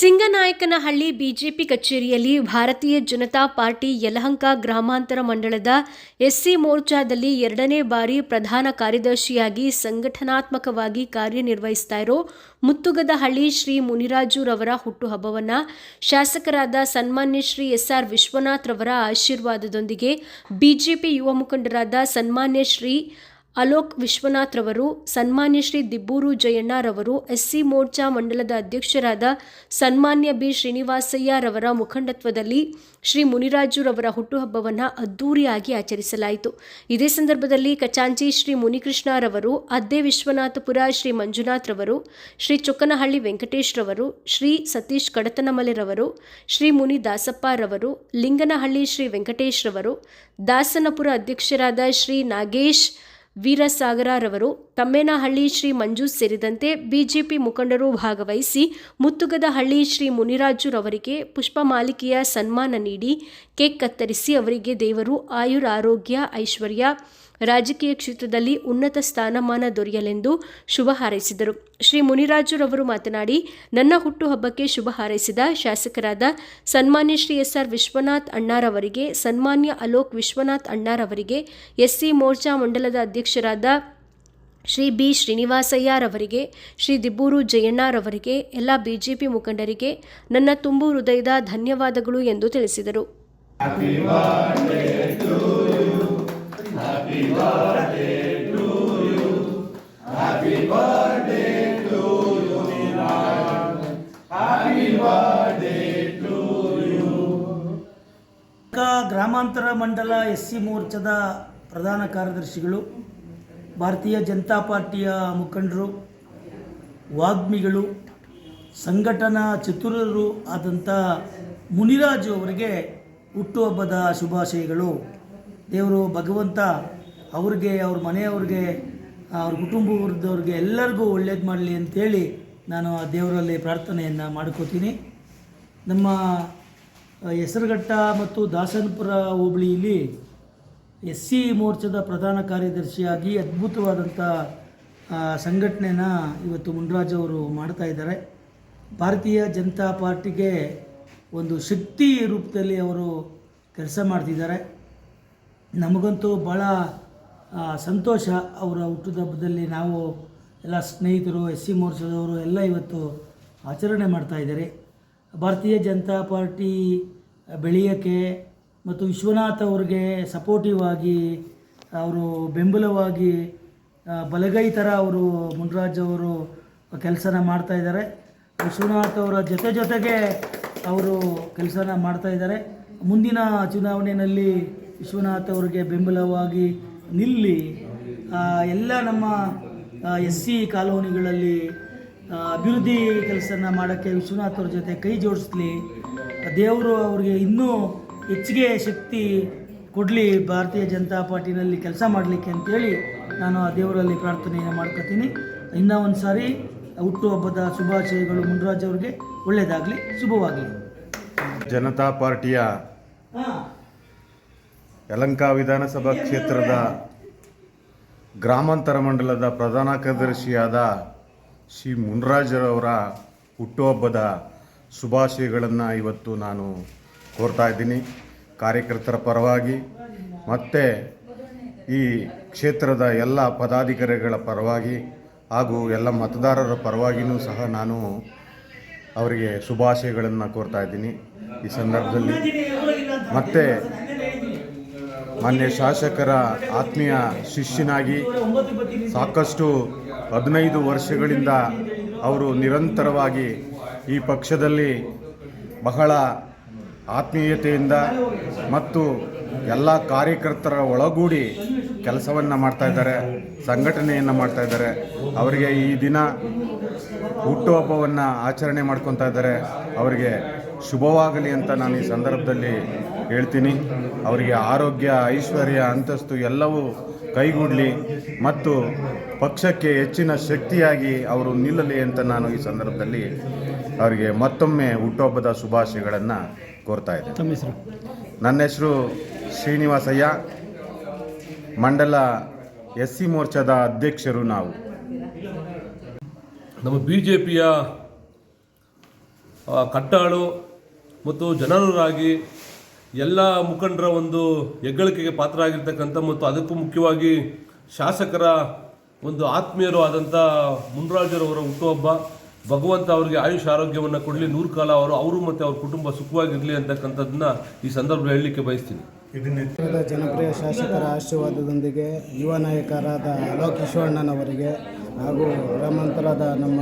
Chiknayakanahalli BJP ಕಚೇರಿಯಲ್ಲಿ ಭಾರತೀಯ Janata party Yelahanka ಗ್ರಾಮಾಂತರ ಮಂಡಳದ ಎಸ್ಸಿ ಮೋರ್ಚಾದಲ್ಲಿ ಎರಡನೇ ಬಾರಿ ಪ್ರಧಾನ ಕಾರ್ಯದರ್ಶಿಯಾಗಿ ಸಂಘಟನಾತ್ಮಕವಾಗಿ ಕಾರ್ಯನಿರ್ವಹಿಸ್ತಾ ಇರೋ ಮುತ್ತುಗದಹಳ್ಳಿ ಶ್ರೀ ಮುನಿರಾಜುರವರ ಹುಟ್ಟುಹಬ್ಬವನ್ನು ಶಾಸಕರಾದ ಸನ್ಮಾನ್ಯ ಶ್ರೀ ಎಸ್ ಆರ್ ವಿಶ್ವನಾಥ್ ರವರ ಆಶೀರ್ವಾದದೊಂದಿಗೆ ಬಿಜೆಪಿ ಯುವ ಮುಖಂಡರಾದ ಸನ್ಮಾನ್ಯ ಶ್ರೀ ಅಲೋಕ್ ವಿಶ್ವನಾಥ್ ರವರು, ಸನ್ಮಾನ್ಯ ಶ್ರೀ ದಿಬ್ಬೂರು ಜಯಣ್ಣರವರು ಎಸ್ಸಿ ಮೋರ್ಚಾ ಮಂಡಲದ ಅಧ್ಯಕ್ಷರಾದ ಸನ್ಮಾನ್ಯ ಬಿ ಶ್ರೀನಿವಾಸಯ್ಯರವರ ಮುಖಂಡತ್ವದಲ್ಲಿ ಶ್ರೀ ಮುನಿರಾಜುರವರ ಹುಟ್ಟುಹಬ್ಬವನ್ನು ಅದ್ದೂರಿಯಾಗಿ ಆಚರಿಸಲಾಯಿತು. ಇದೇ ಸಂದರ್ಭದಲ್ಲಿ ಕಚಾಂಚಿ ಶ್ರೀ ಮುನಿಕೃಷ್ಣರವರು ಅದ್ದೆ ವಿಶ್ವನಾಥಪುರ ಶ್ರೀ ಮಂಜುನಾಥ್ರವರು ಶ್ರೀ ಚೊಕ್ಕನಹಳ್ಳಿ ವೆಂಕಟೇಶ್ರವರು ಶ್ರೀ ಸತೀಶ್ ಕಡತನಮಲೆರವರು ಶ್ರೀ ಮುನಿ ದಾಸಪ್ಪ ರವರು, ಲಿಂಗನಹಳ್ಳಿ ಶ್ರೀ ವೆಂಕಟೇಶ್ರವರು ದಾಸನಪುರ ಅಧ್ಯಕ್ಷರಾದ ಶ್ರೀ ನಾಗೇಶ್ ವೀರಸಾಗರರವರು ತಮ್ಮೇನಹಳ್ಳಿ ಶ್ರೀ ಮಂಜು ಸೇರಿದಂತೆ ಬಿಜೆಪಿ ಮುಖಂಡರು ಭಾಗವಹಿಸಿ ಮುತ್ತುಗದಹಳ್ಳಿ ಶ್ರೀ ಮುನಿರಾಜುರವರಿಗೆ ಪುಷ್ಪಮಾಲಿಕೆಯ ಸನ್ಮಾನ ನೀಡಿ ಕೇಕ್ ಕತ್ತರಿಸಿ ಅವರಿಗೆ ದೇವರು ಆಯುರ್ ಆರೋಗ್ಯ ಐಶ್ವರ್ಯ ರಾಜಕೀಯ ಕ್ಷೇತ್ರದಲ್ಲಿ ಉನ್ನತ ಸ್ಥಾನಮಾನ ದೊರೆಯಲೆಂದು ಶುಭ ಹಾರೈಸಿದರು. ಶ್ರೀ ಮುನಿರಾಜುರವರು ಮಾತನಾಡಿ, ನನ್ನ ಹುಟ್ಟುಹಬ್ಬಕ್ಕೆ ಶುಭ ಹಾರೈಸಿದ ಶಾಸಕರಾದ ಸನ್ಮಾನ್ಯ ಶ್ರೀ ಎಸ್ ಆರ್ ವಿಶ್ವನಾಥ್ ಅಣ್ಣಾರವರಿಗೆ, ಸನ್ಮಾನ್ಯ ಅಲೋಕ್ ವಿಶ್ವನಾಥ್ ಅಣ್ಣಾರವರಿಗೆ ಎಸ್ಸಿ ಮೋರ್ಚಾ ಮಂಡಲದ ಅಧ್ಯಕ್ಷರಾದ ಶ್ರೀ ಬಿ ಶ್ರೀನಿವಾಸಯ್ಯರವರಿಗೆ, ಶ್ರೀ ದಿಬ್ಬೂರು ಜಯಣ್ಣರವರಿಗೆ, ಎಲ್ಲ ಬಿಜೆಪಿ ಮುಖಂಡರಿಗೆ ನನ್ನ ತುಂಬು ಹೃದಯದ ಧನ್ಯವಾದಗಳು ಎಂದು ತಿಳಿಸಿದರು. ಗ್ರಾಮಾಂತರ ಮಂಡಲ ಎಸ್ ಸಿ ಮೋರ್ಚಾದ ಪ್ರಧಾನ ಕಾರ್ಯದರ್ಶಿಗಳು, ಭಾರತೀಯ ಜನತಾ ಪಾರ್ಟಿಯ ಮುಖಂಡರು, ವಾಗ್ಮಿಗಳು, ಸಂಘಟನಾ ಚತುರರು ಆದಂಥ ಮುನಿರಾಜು ಅವರಿಗೆ ಹುಟ್ಟುಹಬ್ಬದ ಶುಭಾಶಯಗಳು. ದೇವರು ಭಗವಂತ ಅವ್ರಿಗೆ, ಅವ್ರ ಮನೆಯವ್ರಿಗೆ, ಅವ್ರ ಕುಟುಂಬದವ್ರಿಗೆ ಎಲ್ಲರಿಗೂ ಒಳ್ಳೇದು ಮಾಡಲಿ ಅಂತೇಳಿ ನಾನು ಆ ದೇವರಲ್ಲಿ ಪ್ರಾರ್ಥನೆಯನ್ನು ಮಾಡ್ಕೋತೀನಿ. ನಮ್ಮ ಹೆಸರುಘಟ್ಟ ಮತ್ತು ದಾಸನಪುರ ಹೋಬಳಿಯಲ್ಲಿ ಎಸ್ ಸಿ ಮೋರ್ಚಾದ ಪ್ರಧಾನ ಕಾರ್ಯದರ್ಶಿಯಾಗಿ ಅದ್ಭುತವಾದಂಥ ಸಂಘಟನೆನ ಇವತ್ತು ಮುನ್ರಾಜ್ ಅವರು ಮಾಡ್ತಾ ಇದ್ದಾರೆ. ಭಾರತೀಯ ಜನತಾ ಪಾರ್ಟಿಗೆ ಒಂದು ಶಕ್ತಿ ರೂಪದಲ್ಲಿ ಅವರು ಕೆಲಸ ಮಾಡ್ತಿದ್ದಾರೆ. ನಮಗಂತೂ ಭಾಳ ಸಂತೋಷ ಅವರ ಹುಟ್ಟುಹಬ್ಬದಲ್ಲಿ ನಾವು ಎಲ್ಲ ಸ್ನೇಹಿತರು ಎಸ್ ಸಿ ಮೋರ್ಚಾದವರು ಎಲ್ಲ ಇವತ್ತು ಆಚರಣೆ ಮಾಡ್ತಾ ಇದ್ದಾರೆ. ಭಾರತೀಯ ಜನತಾ ಪಾರ್ಟಿ ಬೆಳೆಯೋಕ್ಕೆ ಮತ್ತು ವಿಶ್ವನಾಥ್ ಅವ್ರಿಗೆ ಸಪೋರ್ಟಿವ್ ಆಗಿ, ಅವರು ಬೆಂಬಲವಾಗಿ ಬಲಗೈ ಥರ ಅವರು ಮುನ್ರಾಜ್ ಅವರು ಕೆಲಸನ ಮಾಡ್ತಾಯಿದ್ದಾರೆ ವಿಶ್ವನಾಥ್ ಅವರ ಜೊತೆ ಜೊತೆಗೆ ಅವರು ಕೆಲಸನ ಮಾಡ್ತಾಯಿದ್ದಾರೆ ಮುಂದಿನ ಚುನಾವಣೆಯಲ್ಲಿ ವಿಶ್ವನಾಥ್ ಅವರಿಗೆ ಬೆಂಬಲವಾಗಿ ನಿಲ್ಲಿ ಎಲ್ಲ ನಮ್ಮ ಎಸ್ ಸಿ ಕಾಲೋನಿಗಳಲ್ಲಿ ಅಭಿವೃದ್ಧಿ ಕೆಲಸನ ಮಾಡೋಕ್ಕೆ ವಿಶ್ವನಾಥ್ ಅವ್ರ ಜೊತೆ ಕೈ ಜೋಡಿಸ್ಲಿ. ದೇವರು ಅವ್ರಿಗೆ ಇನ್ನೂ ಹೆಚ್ಚಿಗೆ ಶಕ್ತಿ ಕೊಡಲಿ ಭಾರತೀಯ ಜನತಾ ಪಾರ್ಟಿನಲ್ಲಿ ಕೆಲಸ ಮಾಡಲಿಕ್ಕೆ ಅಂತೇಳಿ ನಾನು ಆ ದೇವರಲ್ಲಿ ಪ್ರಾರ್ಥನೆಯನ್ನು ಮಾಡ್ಕೋತೀನಿ. ಇನ್ನೂ ಒಂದು ಸಾರಿ ಹುಟ್ಟುಹಬ್ಬದ ಶುಭಾಶಯಗಳು ಮುನ್ರಾಜ್ ಅವ್ರಿಗೆ. ಒಳ್ಳೆಯದಾಗಲಿ ಶುಭವಾಗಲಿ. ಜನತಾ ಪಾರ್ಟಿಯ ಯಲಂಕ ವಿಧಾನಸಭಾ ಕ್ಷೇತ್ರದ ಗ್ರಾಮಾಂತರ ಮಂಡಲದ ಪ್ರಧಾನ ಕಾರ್ಯದರ್ಶಿಯಾದ ಶ್ರೀ ಮುನ್ರಾಜರವರ ಹುಟ್ಟುಹಬ್ಬದ ಶುಭಾಶಯಗಳನ್ನು ಇವತ್ತು ನಾನು ಕೋರ್ತಾ ಇದ್ದೀನಿ. ಕಾರ್ಯಕರ್ತರ ಪರವಾಗಿ ಮತ್ತು ಈ ಕ್ಷೇತ್ರದ ಎಲ್ಲ ಪದಾಧಿಕಾರಿಗಳ ಪರವಾಗಿ ಹಾಗೂ ಎಲ್ಲ ಮತದಾರರ ಪರವಾಗಿಯೂ ಸಹ ನಾನು ಅವರಿಗೆ ಶುಭಾಶಯಗಳನ್ನು ಕೋರ್ತಾ ಇದ್ದೀನಿ ಈ ಸಂದರ್ಭದಲ್ಲಿ. ಮತ್ತು ಮಾನ್ಯ ಶಾಸಕರ ಆತ್ಮೀಯ ಶಿಷ್ಯನಾಗಿ ಸಾಕಷ್ಟು ಹದಿನೈದು ವರ್ಷಗಳಿಂದ ಅವರು ನಿರಂತರವಾಗಿ ಈ ಪಕ್ಷದಲ್ಲಿ ಬಹಳ ಆತ್ಮೀಯತೆಯಿಂದ ಮತ್ತು ಎಲ್ಲ ಕಾರ್ಯಕರ್ತರ ಒಳಗೂಡಿ ಕೆಲಸವನ್ನು ಮಾಡ್ತಾಯಿದ್ದಾರೆ ಸಂಘಟನೆಯನ್ನು ಮಾಡ್ತಾಯಿದ್ದಾರೆ ಅವರಿಗೆ ಈ ದಿನ ಹುಟ್ಟುಹಬ್ಬವನ್ನು ಆಚರಣೆ ಮಾಡ್ಕೊತಾ ಇದ್ದಾರೆ. ಅವರಿಗೆ ಶುಭವಾಗಲಿ ಅಂತ ನಾನು ಈ ಸಂದರ್ಭದಲ್ಲಿ ಹೇಳ್ತೀನಿ ಅವರಿಗೆ ಆರೋಗ್ಯ ಐಶ್ವರ್ಯ ಅಂತಸ್ತು ಎಲ್ಲವೂ ಕೈಗೂಡಲಿ ಮತ್ತು ಪಕ್ಷಕ್ಕೆ ಹೆಚ್ಚಿನ ಶಕ್ತಿಯಾಗಿ ಅವರು ನಿಲ್ಲಲಿ ಅಂತ ನಾನು ಈ ಸಂದರ್ಭದಲ್ಲಿ ಅವರಿಗೆ ಮತ್ತೊಮ್ಮೆ ಹುಟ್ಟುಹಬ್ಬದ ಶುಭಾಶಯಗಳನ್ನು ಕೋರ್ತಾ ಇದ್ದೇನೆ. ನನ್ನ ಹೆಸರು ಶ್ರೀನಿವಾಸಯ್ಯ. ಮಂಡಲ ಎಸ್ ಸಿ ಮೋರ್ಚಾದ ಅಧ್ಯಕ್ಷರು ನಾವು. ನಮ್ಮ ಬಿ ಜೆ ಪಿಯ ಕಟ್ಟಾಳು ಮತ್ತು ಜನರರಾಗಿ ಎಲ್ಲ ಮುಖಂಡರ ಒಂದು ಹೆಗ್ಗಳಿಕೆಗೆ ಪಾತ್ರ ಆಗಿರ್ತಕ್ಕಂಥ ಮತ್ತು ಅದಕ್ಕೂ ಮುಖ್ಯವಾಗಿ ಶಾಸಕರ ಒಂದು ಆತ್ಮೀಯರು ಆದಂಥ ಮುನ್ರಾಜರವರ ಹುಟ್ಟುಹಬ್ಬ, ಭಗವಂತ ಅವರಿಗೆ ಆಯುಷ್ ಆರೋಗ್ಯವನ್ನು ಕೊಡಲಿ, ನೂರು ಕಾಲ ಅವರು ಅವರು ಮತ್ತು ಅವ್ರ ಕುಟುಂಬ ಸುಖವಾಗಿರಲಿ ಅಂತಕ್ಕಂಥದ್ದನ್ನ ಈ ಸಂದರ್ಭದಲ್ಲಿ ಹೇಳಲಿಕ್ಕೆ ಬಯಸ್ತೀನಿ. ಜನಪ್ರಿಯ ಶಾಸಕರ ಆಶೀರ್ವಾದದೊಂದಿಗೆ ಯುವ ನಾಯಕರಾದ ಅಲೋಕ್ ಹಾಗೂ ಗ್ರಾಮಾಂತರದ ನಮ್ಮ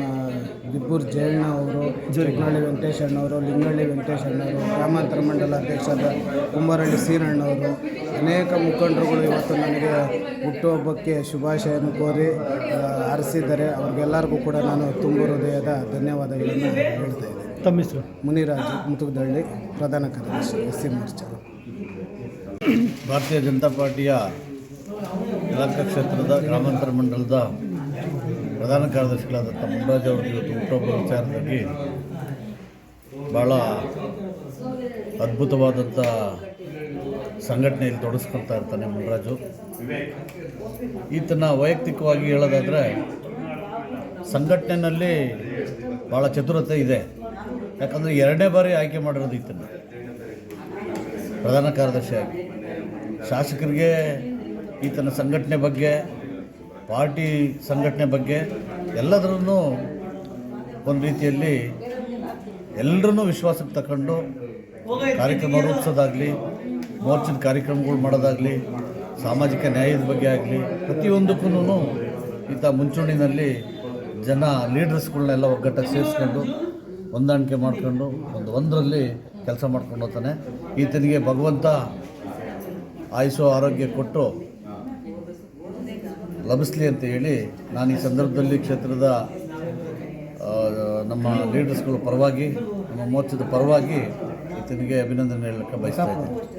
ದಿಬ್ಬೂರ್ ಜಯಣ್ಣ ಅವರು ಚಿಕ್ಕನಹಳ್ಳಿ ವೆಂಕಟೇಶಣ್ಣವರು ಲಿಂಗಳ್ಳಿ ವೆಂಕಟೇಶಣ್ಣವರು ಗ್ರಾಮಾಂತರ ಮಂಡಲ ಅಧ್ಯಕ್ಷರಾದ ಕುಂಬಾರಳ್ಳಿ ಸೀರಣ್ಣವರು. ಅನೇಕ ಮುಖಂಡರುಗಳು ಇವತ್ತು ನನಗೆ ಹುಟ್ಟುಹಬ್ಬಕ್ಕೆ ಶುಭಾಶಯವನ್ನು ಕೋರಿ ಹರಿಸಿದ್ದಾರೆ ಹಾರೈಸಿದ್ದಾರೆ. ಅವ್ರಿಗೆಲ್ಲರಿಗೂ ಕೂಡ ನಾನು ತುಂಬ ಹೃದಯದ ಧನ್ಯವಾದಗಳನ್ನು ಹೇಳ್ತಾ ಇದ್ದೇನೆ. ತಮ್ಮ ಹೆಸರು? ಮುನಿರಾಜು ಮುತುಗದಳ್ಳಿ ಪ್ರಧಾನ ಕಾರ್ಯದರ್ಶಿ ಎಸ್ ಸಿ ಮೋರ್ಚಾ. ಭಾರತೀಯ ಜನತಾ ಪಾರ್ಟಿಯ ಯಲಹಂಕ ಕ್ಷೇತ್ರದ ಗ್ರಾಮಾಂತರ ಮಂಡಲದ ಪ್ರಧಾನ ಕಾರ್ಯದರ್ಶಿಗಳಾದಂಥ ಮುನ್ರಾಜ್ ಅವರು ಇವತ್ತು ಹುಟ್ಟುಹಬ್ಬ ವಿಚಾರದಲ್ಲಿ ಭಾಳ ಅದ್ಭುತವಾದಂಥ ಸಂಘಟನೆಯಲ್ಲಿ ತೊಡಗಿಸ್ಕೊಳ್ತಾ ಇರ್ತಾನೆ ಮುನ್ರಾಜು ಈತನ ವೈಯಕ್ತಿಕವಾಗಿ ಹೇಳೋದಾದರೆ ಸಂಘಟನೆಯಲ್ಲಿ ಭಾಳ ಚತುರತೆ ಇದೆ. ಯಾಕಂದರೆ ಎರಡನೇ ಬಾರಿ ಆಯ್ಕೆ ಮಾಡಿರೋದು ಈತನ ಪ್ರಧಾನ ಕಾರ್ಯದರ್ಶಿಯಾಗಿ. ಶಾಸಕರಿಗೆ ಈತನ ಸಂಘಟನೆ ಬಗ್ಗೆ ಪಾರ್ಟಿ ಸಂಘಟನೆ ಬಗ್ಗೆ ಎಲ್ಲದರಲ್ಲೂ ಒಂದು ರೀತಿಯಲ್ಲಿ ಎಲ್ಲರನ್ನೂ ವಿಶ್ವಾಸಕ್ಕೆ ತಗೊಂಡು ಕಾರ್ಯಕ್ರಮ ರೂಪಿಸೋದಾಗಲಿ, ಮೋರ್ಚದ ಕಾರ್ಯಕ್ರಮಗಳು ಮಾಡೋದಾಗಲಿ, ಸಾಮಾಜಿಕ ನ್ಯಾಯದ ಬಗ್ಗೆ ಆಗಲಿ ಪ್ರತಿಯೊಂದಕ್ಕೂ ಇಂಥ ಮುಂಚೂಣಿನಲ್ಲಿ ಜನ ಲೀಡರ್ಸ್ಗಳನ್ನೆಲ್ಲ ಒಗ್ಗಟ್ಟಾಗಿ ಸೇರಿಸ್ಕೊಂಡು, ಹೊಂದಾಣಿಕೆ ಮಾಡಿಕೊಂಡು, ಒಂದು ಒಂದರಲ್ಲಿ ಕೆಲಸ ಮಾಡ್ಕೊಂಡು ಹೋಗ್ತಾನೆ. ಈತನಿಗೆ ಭಗವಂತ ಆಯುಷು ಆರೋಗ್ಯ ಕೊಟ್ಟು ಲಭಿಸ್ಲಿ ಅಂತ ಹೇಳಿ ನಾನು ಈ ಸಂದರ್ಭದಲ್ಲಿ ಕ್ಷೇತ್ರದ ನಮ್ಮ ಲೀಡರ್ಸ್ಗಳ ಪರವಾಗಿ, ನಮ್ಮ ಮೋರ್ಚದ ಪರವಾಗಿ ಈತನಿಗೆ ಅಭಿನಂದನೆ ಹೇಳಕ್ಕೆ ಬಯಸ್ತಾ ಇದ್ದೀನಿ.